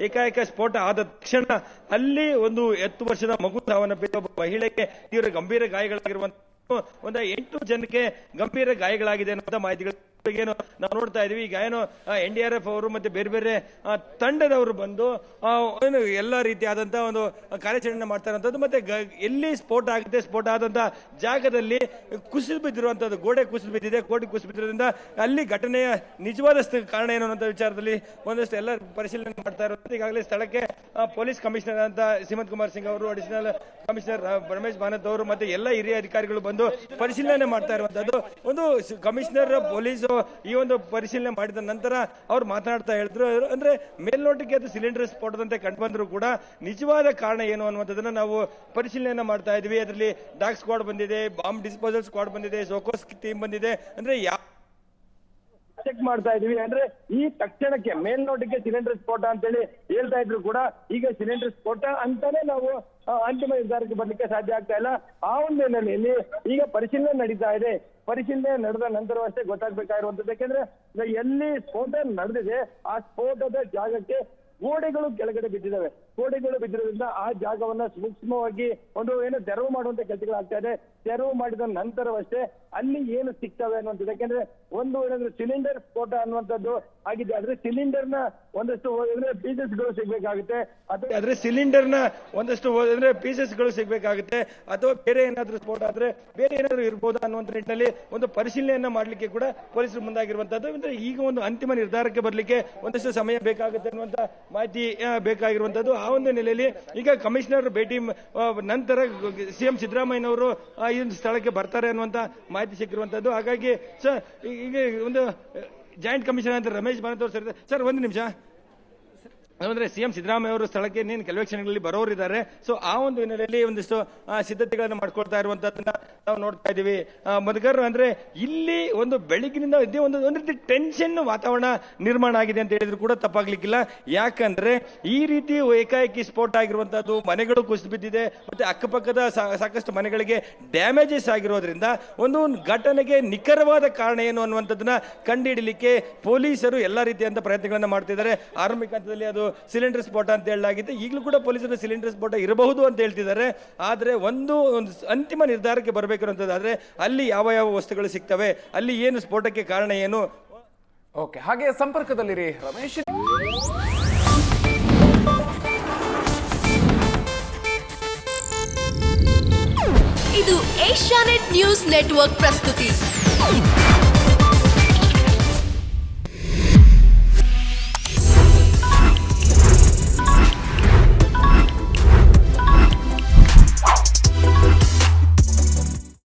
ಏಕಾಏಕ ಸ್ಫೋಟ ಆದ ತಕ್ಷಣ ಅಲ್ಲಿ ಒಂದು ಹತ್ತು ವರ್ಷದ ಮಗು ಸಾವನ್ನಪ್ಪಿದ ಒಬ್ಬ ಮಹಿಳೆಗೆ ತೀವ್ರ ಗಂಭೀರ ಗಾಯಗಳಾಗಿರುವಂತ ಒಂದು ಎಂಟು ಜನಕ್ಕೆ ಗಂಭೀರ ಗಾಯಗಳಾಗಿದೆ ಅನ್ನುವಂತ ಮಾಹಿತಿಗಳು ಏನು ನಾವು ನೋಡ್ತಾ ಇದೀವಿ. ಈಗ ಏನು ಎನ್ ಡಿ ಆರ್ ಎಫ್ ಅವರು ಮತ್ತೆ ಬೇರೆ ಬೇರೆ ತಂಡದವರು ಬಂದು ಏನು ಎಲ್ಲ ರೀತಿಯಾದಂತಹ ಒಂದು ಕಾರ್ಯಾಚರಣೆ ಮಾಡ್ತಾರಂಥದ್ದು ಮತ್ತೆ ಎಲ್ಲಿ ಸ್ಫೋಟ ಆಗುತ್ತೆ, ಸ್ಫೋಟ ಆದಂತ ಜಾಗದಲ್ಲಿ ಕುಸಿದು ಬಿದ್ದಿರುವಂತದ್ದು, ಗೋಡೆ ಕುಸಿದು ಬಿದ್ದಿದೆ ಗೋಡೆ ಕುಸಿದು ಬಿದ್ದಿರೋದ್ರಿಂದ ಅಲ್ಲಿ ಘಟನೆಯ ನಿಜವಾದ ಕಾರಣ ಏನು ಅನ್ನೋ ವಿಚಾರದಲ್ಲಿ ಒಂದಷ್ಟು ಎಲ್ಲ ಪರಿಶೀಲನೆ ಮಾಡ್ತಾ ಇರೋದು ಈಗಾಗಲೇ ಸ್ಥಳಕ್ಕೆ ಪೊಲೀಸ್ ಕಮಿಷನರ್ ಅಂತ ಸಿಮಂತ್ ಕುಮಾರ್ ಸಿಂಗ್ ಅವರು ಅಡಿಷನಲ್ ಕಮಿಷನರ್ ರಮೇಶ್ ಭಾನತ್ ಅವರು ಮತ್ತೆ ಎಲ್ಲ ಹಿರಿಯ ಅಧಿಕಾರಿಗಳು ಬಂದು ಪರಿಶೀಲನೆ ಮಾಡ್ತಾ ಇರುವಂತದ್ದು. ಒಂದು ಕಮಿಷನರ್ ಪೊಲೀಸ್ ಈ ಒಂದು ಪರಿಶೀಲನೆ ಮಾಡಿದ ನಂತರ ಅವ್ರು ಮಾತನಾಡ್ತಾ ಹೇಳಿದ್ರು ಅಂದ್ರೆ ಮೇಲ್ನೋಟಕ್ಕೆ ಅದು ಸಿಲಿಂಡರ್ ಸ್ಫೋಟದಂತೆ ಕಂಡು ಬಂದ್ರು ಕೂಡ ನಿಜವಾದ ಕಾರಣ ಏನು ಅನ್ನುವಂಥದ್ದನ್ನ ನಾವು ಪರಿಶೀಲನೆ ಮಾಡ್ತಾ ಇದ್ವಿ. ಅದರಲ್ಲಿ ಡಾಕ್ ಸ್ಕ್ವಾಡ್ ಬಂದಿದೆ ಬಾಂಬ್ ಡಿಸ್ಪೋಸಲ್ ಸ್ಕ್ವಾಡ್ ಬಂದಿದೆ ಸೋಕೋಸ್ ಟೀಮ್ ಬಂದಿದೆ. ಅಂದ್ರೆ ಯಾವ ಚೆಕ್ ಮಾಡ್ತಾ ಇದೀವಿ. ಅಂದ್ರೆ ಈ ತಕ್ಷಣಕ್ಕೆ ಮೇಲ್ನೋಟಕ್ಕೆ ಸಿಲಿಂಡರ್ ಸ್ಫೋಟ ಅಂತೇಳಿ ಹೇಳ್ತಾ ಇದ್ರು ಕೂಡ ಈಗ ಸಿಲಿಂಡರ್ ಸ್ಫೋಟ ಅಂತಾನೆ ನಾವು ಅಂತಿಮ ನಿರ್ಧಾರಕ್ಕೆ ಬರ್ಲಿಕ್ಕೆ ಸಾಧ್ಯ ಆಗ್ತಾ ಇಲ್ಲ. ಆ ಒಂದು ಹಿನ್ನೆಲೆಯಲ್ಲಿ ಈಗ ಪರಿಶೀಲನೆ ನಡೀತಾ ಇದೆ. ಪರಿಶೀಲನೆ ನಡೆದ ನಂತರವಷ್ಟೇ ಗೊತ್ತಾಗ್ಬೇಕಾಗಿರುವಂತದ್ದು ಯಾಕೆಂದ್ರೆ ಎಲ್ಲಿ ಸ್ಫೋಟ ನಡೆದಿದೆ, ಆ ಸ್ಫೋಟದ ಜಾಗಕ್ಕೆ ಗೋಡೆಗಳು ಕೆಳಗಡೆ ಬಿದ್ದಿದ್ದಾವೆ. ಗೋಡೆಗಳು ಬಿದ್ದಿರೋದ್ರಿಂದ ಆ ಜಾಗವನ್ನ ಸೂಕ್ಷ್ಮವಾಗಿ ಒಂದು ಏನು ತೆರವು ಮಾಡುವಂತ ಕೆಲಸಗಳಾಗ್ತಾ ಇದೆ. ತೆರವು ಮಾಡಿದ ನಂತರವಷ್ಟೇ ಅಲ್ಲಿ ಏನು ಸಿಗ್ತವೆ ಅನ್ನುವಂಥದ್ದು. ಯಾಕೆಂದ್ರೆ ಒಂದು ಏನಂದ್ರೆ ಸಿಲಿಂಡರ್ ಸ್ಫೋಟ ಅನ್ನುವಂಥದ್ದು ಆಗಿದೆ. ಆದ್ರೆ ಸಿಲಿಂಡರ್ನ ಒಂದಷ್ಟು ಅಂದ್ರೆ ಪೀಸಸ್ಗಳು ಸಿಗ್ಬೇಕಾಗುತ್ತೆ. ಆದ್ರೆ ಸಿಲಿಂಡರ್ನ ಒಂದಷ್ಟು ಹೋದ್ರೆ ಪೀಸಸ್ಗಳು ಸಿಗ್ಬೇಕಾಗುತ್ತೆ. ಅಥವಾ ಬೇರೆ ಏನಾದ್ರೂ ಸ್ಫೋಟ ಆದ್ರೆ ಬೇರೆ ಏನಾದ್ರೂ ಇರ್ಬೋದಾ ಅನ್ನುವಂತ ನಿಟ್ಟಿನಲ್ಲಿ ಒಂದು ಪರಿಶೀಲನೆಯನ್ನ ಮಾಡ್ಲಿಕ್ಕೆ ಕೂಡ ಪೊಲೀಸರು ಮುಂದಾಗಿರುವಂತದ್ದು ಅಂದ್ರೆ ಈಗ ಒಂದು ಅಂತಿಮ ನಿರ್ಧಾರಕ್ಕೆ ಬರ್ಲಿಕ್ಕೆ ಒಂದಷ್ಟು ಸಮಯ ಬೇಕಾಗುತ್ತೆ ಅನ್ನುವಂತ ಮಾಹಿತಿ ಬೇಕಾಗಿರುವಂತದ್ದು ಆ ಒಂದು ನೆಲೆಯಲ್ಲಿ ಈಗ ಕಮಿಷನರ್ ಭೇಟಿ ನಂತರ ಸಿಎಂ ಸಿದ್ದರಾಮಯ್ಯನವರು ಈ ಸ್ಥಳಕ್ಕೆ ಬರ್ತಾರೆ ಅನ್ನುವಂತ ಮಾಹಿತಿ ಸಿಕ್ಕಿರುವಂತದ್ದು. ಹಾಗಾಗಿ ಸರ್ ಈಗ ಒಂದು ಜಾಯಿಂಟ್ ಕಮಿಷನರ್ ಅಂತ ರಮೇಶ್ ಅವರು ಸರ್ ಸರ್ ಒಂದು ನಿಮಿಷ. ಅಂದ್ರೆ ಸಿಎಂ ಸಿದ್ದರಾಮಯ್ಯ ಅವರು ಸ್ಥಳಕ್ಕೆ ಇನ್ನೇನು ಕೆಲವೇ ಕ್ಷಣಗಳಲ್ಲಿ ಬರೋರಿದ್ದಾರೆ. ಸೊ ಆ ಒಂದು ಹಿನ್ನೆಲೆಯಲ್ಲಿ ಒಂದಿಷ್ಟು ಸಿದ್ಧತೆಗಳನ್ನು ಮಾಡ್ಕೊಳ್ತಾ ಇರುವಂತದನ್ನ ನಾವು ನೋಡ್ತಾ ಇದ್ದೀವಿ. ಮಧುಕರ್ ಅಂದ್ರೆ ಇಲ್ಲಿ ಒಂದು ಬೆಳಗಿನಿಂದ ಇದೇ ಒಂದು ಒಂದು ರೀತಿ ಟೆನ್ಷನ್ ವಾತಾವರಣ ನಿರ್ಮಾಣ ಆಗಿದೆ ಅಂತ ಹೇಳಿದ್ರು ಕೂಡ ತಪ್ಪಾಗ್ಲಿಕ್ಕಿಲ್ಲ. ಯಾಕಂದ್ರೆ ಈ ರೀತಿ ಏಕಾಏಕಿ ಸ್ಫೋಟ ಆಗಿರುವಂತದ್ದು ಮನೆಗಳು ಕುಸಿದು ಬಿದ್ದಿದೆ. ಮತ್ತೆ ಅಕ್ಕಪಕ್ಕದ ಸಾಕಷ್ಟು ಮನೆಗಳಿಗೆ ಡ್ಯಾಮೇಜಸ್ ಆಗಿರೋದ್ರಿಂದ ಒಂದು ಘಟನೆಗೆ ನಿಖರವಾದ ಕಾರಣ ಏನು ಅನ್ನುವಂಥದ್ದನ್ನ ಕಂಡುಹಿಡಲಿಕ್ಕೆ ಪೊಲೀಸರು ಎಲ್ಲಾ ರೀತಿಯಂತ ಪ್ರಯತ್ನಗಳನ್ನು ಮಾಡ್ತಿದ್ದಾರೆ. ಆರಂಭಿಕ ಹಂತದಲ್ಲಿ ಅದು ಸಿಲಿಂಡರ್ ಸ್ಫೋಟ ಅಂತ ಹೇಳಲಾಗಿದೆ ಈಗಲೂ ಕೂಡ ಪೊಲೀಸರು ಸಿಲಿಂಡರ್ ಸ್ಫೋಟ ಇರಬಹುದು ಅಂತ ಹೇಳ್ತಿದ್ದಾರೆ. ಆದರೆ ಒಂದು ಒಂದು ಅಂತಿಮ ನಿರ್ಧಾರಕ್ಕೆ ಬರಬೇಕಿರುವಂಥದ್ದಾದರೆ ಅಲ್ಲಿ ಯಾವ ಯಾವ ವಸ್ತುಗಳು ಸಿಗ್ತವೆ ಅಲ್ಲಿ ಏನು ಸ್ಫೋಟಕ್ಕೆ ಕಾರಣ ಏನು? ಓಕೆ ಹಾಗೆ ಸಂಪರ್ಕದಲ್ಲಿರಿ ರಮೇಶ್. ಇದು ಏಷ್ಯಾನೆಟ್ ನ್ಯೂಸ್ ನೆಟ್ವರ್ಕ್ ಪ್ರಸ್ತುತಿ.